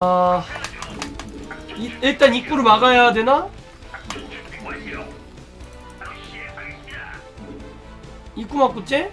아 이- 일단 입구를 막아야 되나? 입구 막고 째?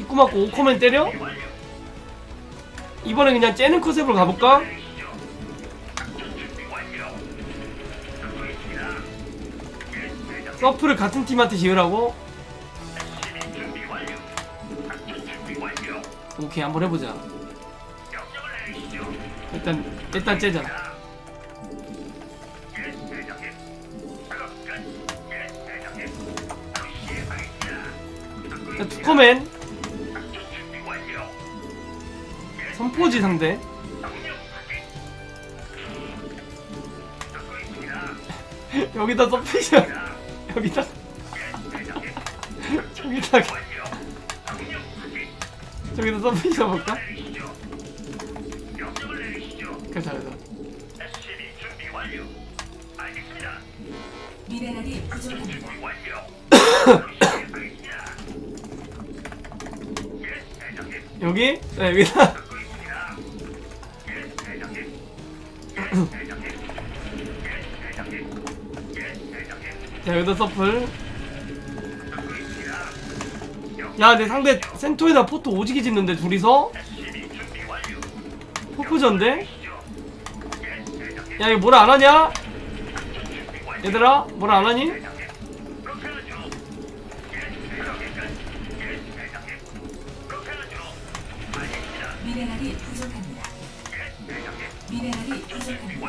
입구 막고 오코멘 때려? 이번에 그냥 째는 컨셉으로 가볼까? 서프를 같은 팀한테 지으라고? 오케이 한번 해보자 일단 일단 째자. 자 투커맨. 선포지 상대. 여기다 서피션 여기다. 저기다. 저기다 서피션 볼까? 그자 그자 미네랄이 부족합니다. 여기? 네, 여기다. 자 여기다 서플. 야내 상대 센토에다 포토 오지게 짓는데 둘이서? 포크전데 야 이거 뭐라 안 하냐 얘들아 뭐라 안 하니 미네랄이 부족합니다. 미네랄이 부족합니다.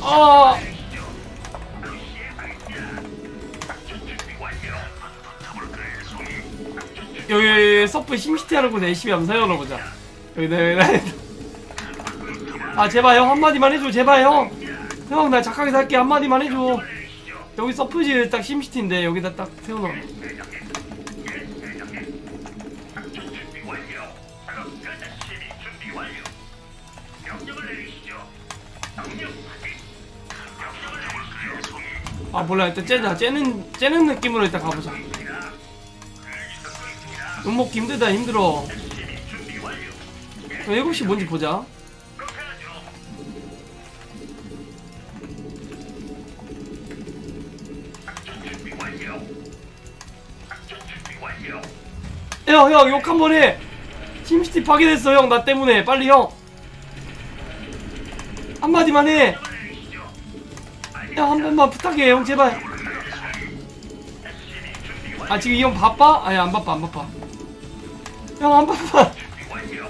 아 여기, 여기 서프 심시티 하는 곳에 열심히 한번 사용해보자. 여기다 여기다 아 제발 형 한마디만 해줘 제발 형형 나 착하게 살게. 한마디만 해줘. 여기 서프지 딱 심시티인데 여기다 딱 세워놔 아 몰라. 일단 째자. 째는 째는 느낌으로 일단 가보자 욕먹기 힘들다 힘들어 7시 뭔지 보자 형, 형, 욕 한 번 해. 팀시티 파괴됐어, 형. 나 때문에. 빨리, 형. 한마디만 해. 형, 한 번만 부탁해, 형, 제발. 아, 지금 이 형 바빠? 아니, 안 바빠, 안 바빠. 형, 안 바빠.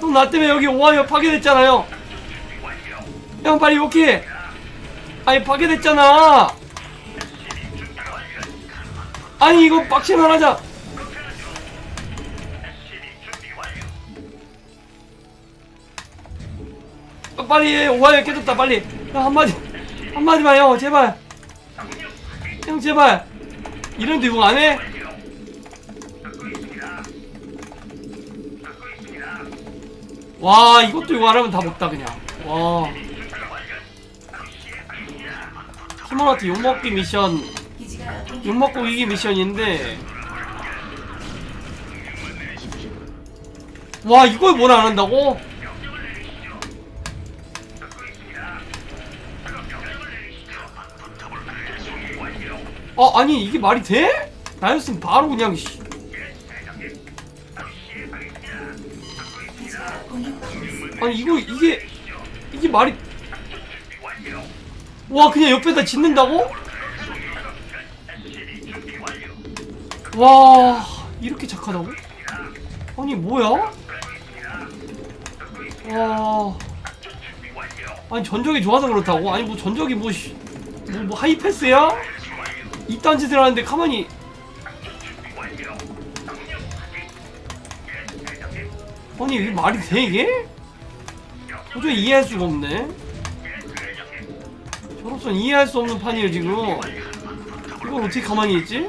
형, 나 때문에 여기 오하이어 파괴됐잖아요. 형, 빨리 욕해. 아니, 파괴됐잖아. 아니, 이거 빡치만 하자. 어, 빨리 해. 오하이어 깨졌다 빨리 형 한마디 한마디만 형 제발 형 제발 이런데 욕 안해? 와 이것도 욕 안하면 다 먹다 그냥 와 팀원한테 욕먹기 미션 욕먹고 이기 미션인데 와 이걸 뭘 안 한다고? 어 아니 이게 말이 돼? 나였으면 바로 그냥 씨. 아니 이거 이게 이게 말이 와 그냥 옆에다 짓는다고? 와 이렇게 착하다고? 아니 뭐야? 와 아니 전적이 좋아서 그렇다고? 아니 뭐 전적이 뭐, 씨, 뭐, 뭐 하이패스야? 이딴 짓을 하는데 가만히 아니 이게 말이 돼 이게? 도저히 이해할 수가 없네 저로선 이해할 수 없는 판이에요 지금 이걸 어떻게 가만히 있지?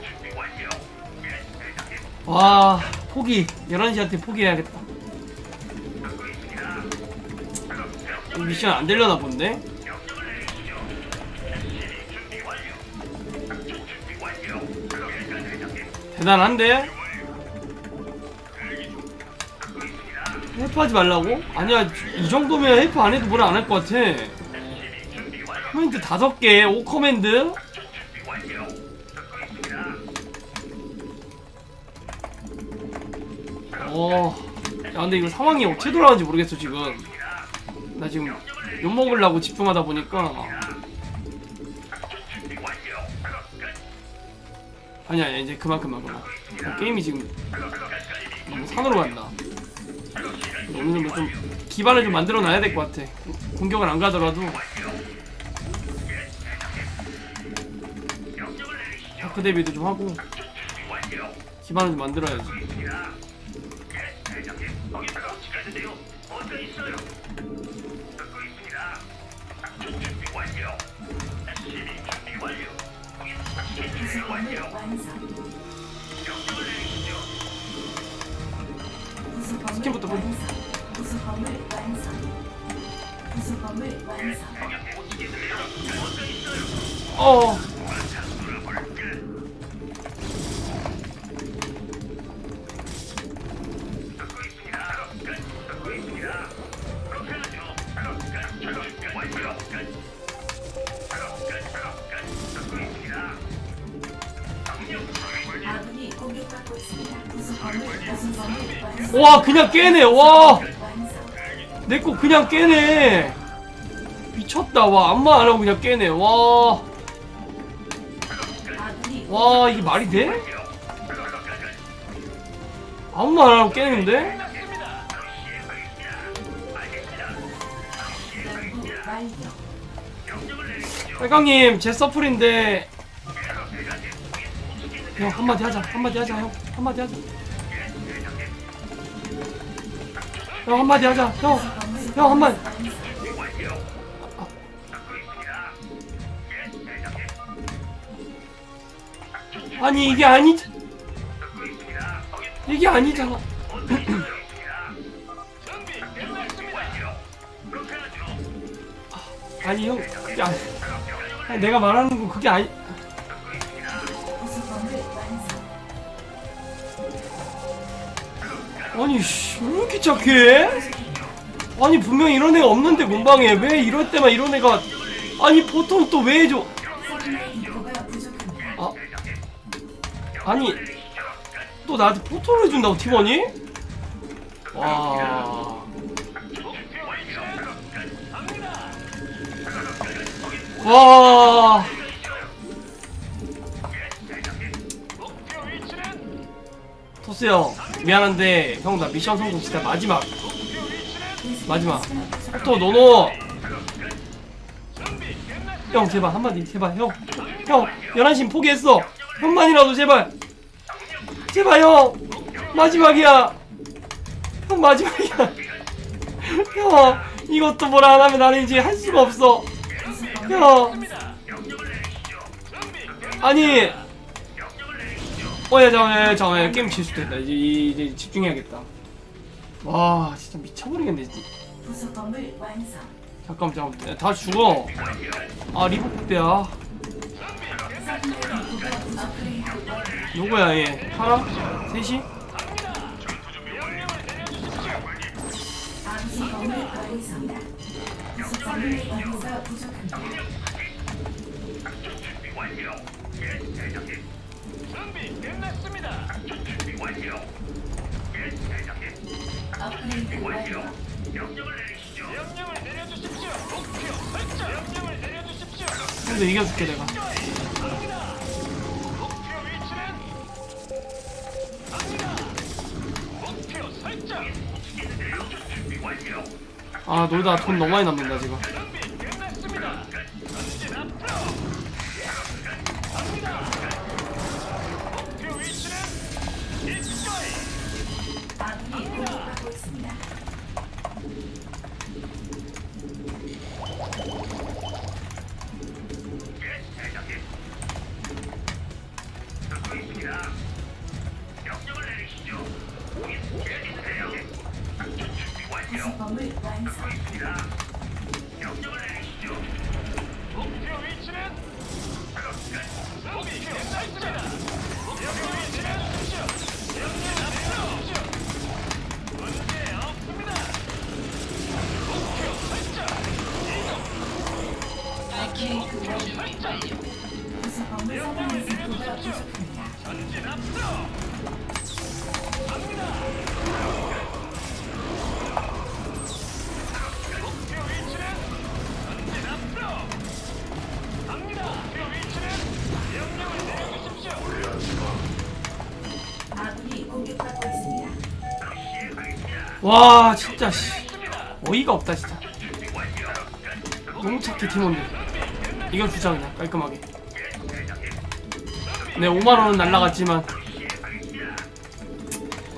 와 포기 11시한테 포기해야겠다 미션 안 되려나 본데? 대단한데? 헬프하지 말라고? 아니야 이 정도면 헬프 안 해도 뭐라 안 할 것 같아 코멘트 다섯 개, 5 커맨드? 어, 야 근데 이거 상황이 어떻게 돌아가는지 모르겠어 지금. 나 지금 욕 먹으려고 집중하다 보니까 아니야 아니야 이제 그만 그만 그만. 어, 게임이 지금 너무 산으로 간다. 어느 정도 좀 기반을 좀 만들어 놔야 될 것 같아. 공격을 안 가더라도. 다크 데뷔도 좀 하고 기반을 좀 만들어야지. 스킨부터 보자. 구성범을 완성. 어. 와 그냥 깨네 와. 내 거 그냥 깨네. 미쳤다. 와, 안마 안 하고 그냥 깨네. 와, 아군이 와, 이게 말이 돼? 아무 말안 하고 깨는데? 빨강님, 제 서플인데. 형, 한마디 하자. 한마디 하자, 형. 한마디 하자. 형, 한마디 하자. 형, 형, 한마디. 아니, 이게 아니, 이게 아니잖아. 아니, 형, 아니. 아니, 내가 말하는 거 그게 아니. 아니 씨, 왜 이렇게 착해? 아니 분명 이런 애가 없는데 문방에 왜 이럴 때만 이런 애가 아니 보통 또 왜 해줘? 아 아니 또 나한테 포토를 해준다고 팀원이? 와. 와. 토스 형 미안한데 형 나 미션 성공 진짜 마지막. 마지막. 포토 노노. 형 제발 한마디 제발 형형 11시 포기했어. 형만이라도 제발. 제발 형. 마지막이야. 형 마지막이야. 형 이것도 뭐라 안 하면 나는 이제 할 수가 없어. 형. 아니 어 야 잠깐만 잠깐만 게임 질 수도 있다. 이제 이제 집중해야겠다. 와 진짜 미쳐버리겠네 진짜. 구성범을 완성. 잠깐만 잠깐만. 다 죽어. 아 리포트 때야. 서플라이? 인구가 부족합니다. 누 구야 얘 하나? 셋이? 구성범을 완성. 구성범을 인구가 부족합니다. 업그레이드 완료. 근데 이겨줄게 내가 아 놀다 돈 너무 많이 남는다 지금 전진합니다! 와 진짜 씨. 어이가 없다 진짜. 너무 착해 팀원들. 이거 주자 그냥. 깔끔하게. 네 5만원은 날라갔지만.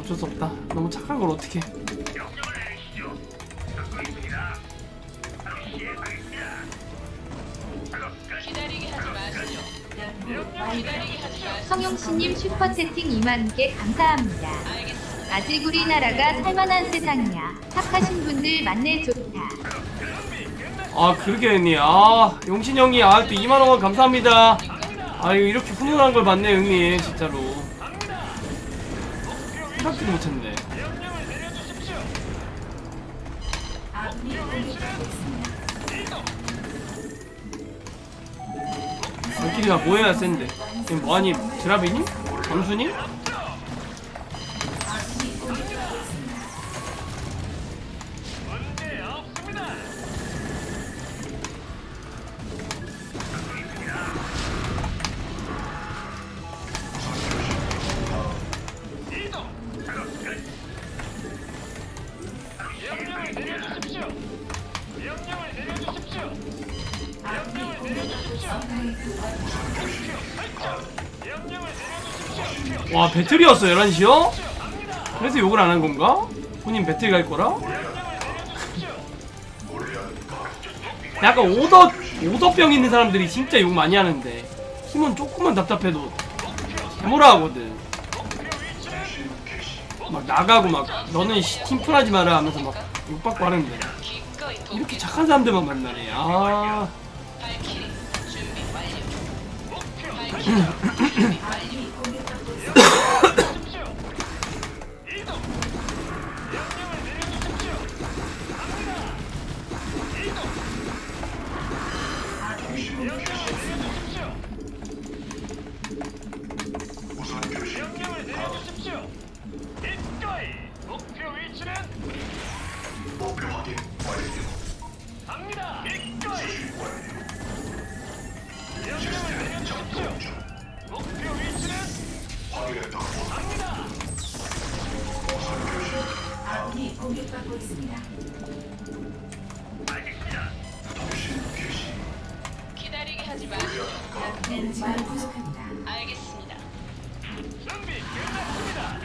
어쩔 수 없다. 너무 착한 걸 어떻게. 성용씨님 슈퍼채팅 2만 개 감사합니다. 아직 우리나라가 살만한 세상이야. 착하신 분들 만내 좋다. 아 그러게 형님 아 용신 형이 아 또 2만원 감사합니다 아유 이렇게 훈훈한 걸 받네 형님 진짜로 생각지도 못했네 아군이 공격받고 있습니다. 발길이가 뭐 해야 센데 지금 뭐하니 드라비니? 잠수니? 와 배틀이었어 11시요? 그래서 욕을 안 한 건가? 본인 배틀 갈 거라? 약간 오더 오더병 있는 사람들이 진짜 욕 많이 하는데 힘은 조금만 답답해도 개모라 하거든 막 나가고 막 너는 씨, 팀플하지 마라 하면서 막 욕받고 하는데 이렇게. 착한 사람들만 만나네 아 에너지가 부족합니다. 알겠습니다. 준비 끝났습니다.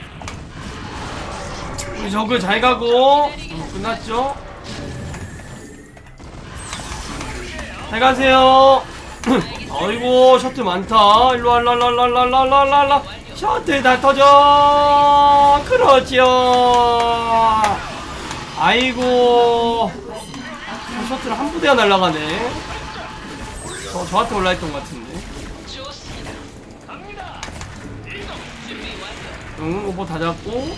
우리 저그 잘 가고 어, 끝났죠? 잘 가세요 아이고 셔틀 많다 일로와 일로와 셔틀 다 터져 그렇죠 아이고 저 셔틀 한 부대가 날아가네 저, 저한테 올라있던 것 같은데 좋습니다. 갑니다. 준비 완료. 응 오버 다 잡고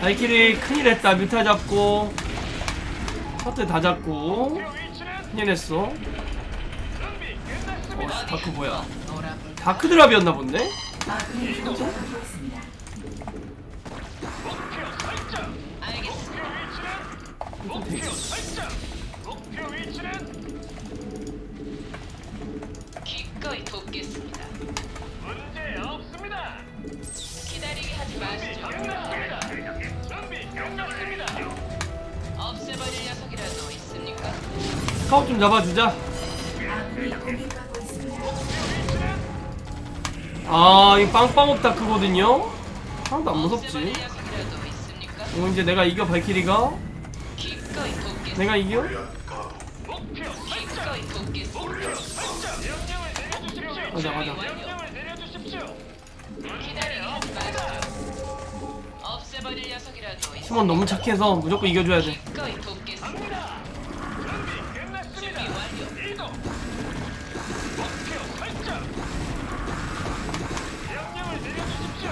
발키리 큰일 했다 뮤타 잡고 셔틀 다 잡고 목표 위치는 큰일 했어 준비 끝났습니다. 어, 다크 뭐야? 다크 드랍이었나 본데? 목표. 알겠습니다. 위치는 목표 설정. 기꺼이 돕겠습니다. 문제 없습니다. 기다리게 하지 마시죠. 끝났습니다. 준비 끝났습니다. 없애버릴 녀석이라도 있습니까? 스카웃 좀 잡아주자 아군이 공격받고 있습니다. 아이 빵빵업 다크거든요? 하나도 안 무섭지 없애버릴 녀석이라도 있습니까? 어 이제 내가 이겨 발키리가? 기꺼이 돕겠습니다. 내가 이겨? 가자 가자 명령을 내려주십시오. 없애버릴 녀석이라도? 팀원 너무 착해서 무조건 이겨줘야 돼 기꺼이 돕겠습니다. 갑니다. 준비 끝났습니다. 준비 완료. 이동. 목표 설정. 명령을 내려주십시오.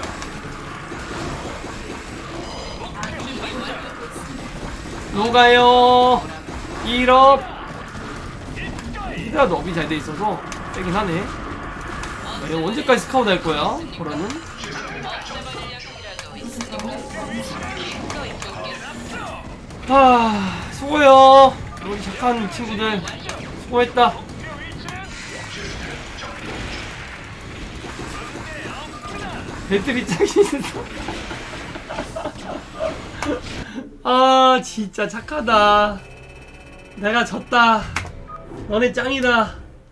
아군이 공격받고 있습니다. 누가요? 1업 이거이. 테라도 업이 잘돼 있어서 세긴 하네. 야, 이거 언제까지 스카우트 할 거야? 보라는? 하, 수고해요. 우리 착한 친구들. 수고했다. 배터리 있어. 아, 진짜 착하다. 내가 졌다. 너네 짱이다.